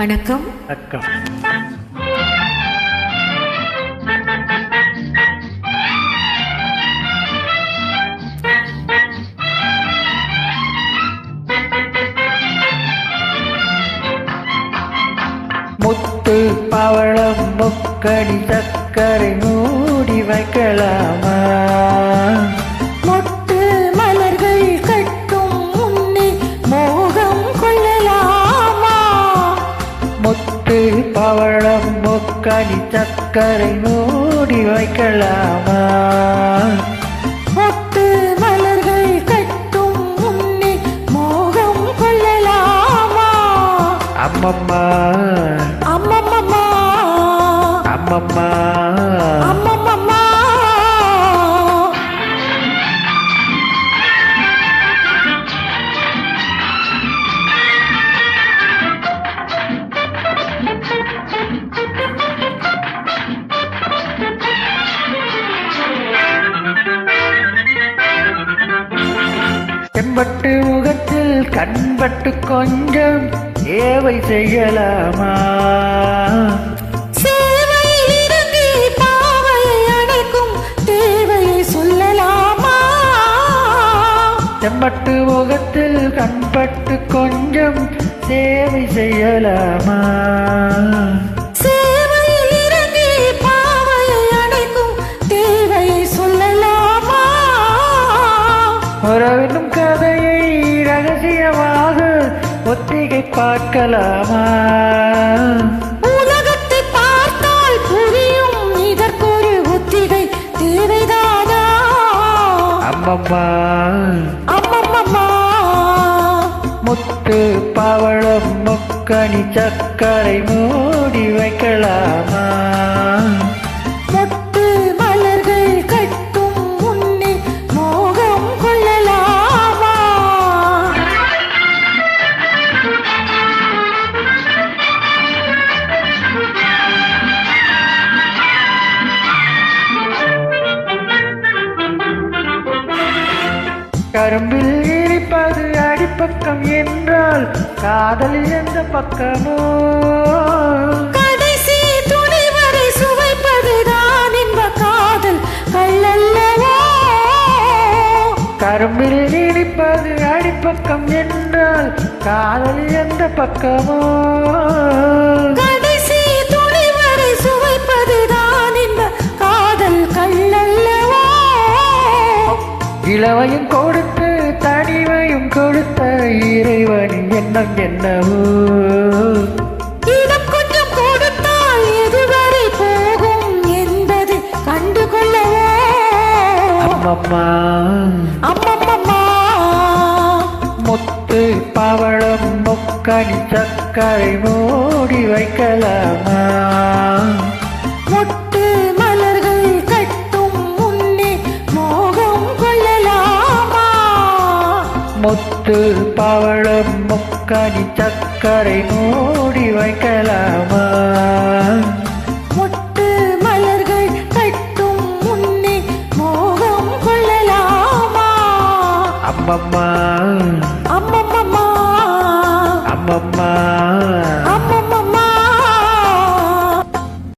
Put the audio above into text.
வணக்கம். வணக்கம். முத்து பவளம் முக்கடி சக்கரை மூடி வைக்கலாமா? பவளம் முக்கடி சக்கரை மூடி வைக்கலாமா? மொட்டு மலர்கள் கட்டும் முன்னே மோகம் கொள்ளலாமா? அம்மம்மா. அம்மம்மம்மா அம்மம்மா. செம்பட்டு முகத்தில் கண்பட்டு கொஞ்சம் ஏவை செய்யலாமா? செம்பட்டு முகத்தில் கண்பட்டு கொஞ்சம் சேவை செய்யலாமா? உறவினும் கதையை ரகசியமாக ஒத்திகை பார்க்கலாமா? உலகத்தை பார்த்தால் புரியும் இதற்கொரு ஒத்திகை தேவைதானா? அம்மம்மா. அம்மம்மம்மா முத்து பவளம் முக்கணி சக்கரை மூடி வைக்கலாமா? கரும்பில் இனிப்பது அடிப்பக்கம் என்றால் காதல் எந்த பக்கமோ? கடைசி துணி வரை சுவைப்பதுதான் இன்ப காதல். கள்ளல்லவோ கரும்பில் இனிப்பது அடிப்பக்கம் என்றால் காதல் எந்த பக்கமோ? இளவையும் கொடுத்து தனிமையும் கொடுத்த இறைவனின் எண்ணம் என்னவோ? கொஞ்சம் கொடுத்தால் எதுவரை போகும் என்பது கண்டு கொள்ளவோ அம்மம்மா. அம்மம்மம்மா முத்து பவளம் முக்கணி சக்கரை மூடி வைக்கலாமா? முத்து பவளம் முக்கணி சக்கரை மூடி வைக்கலாமா? முத்து மலர்கள் கட்டும் முன்னே மோகம் கொள்ளலாமா? அம்மம்மா. அம்மம்மா. அம்மம்மா.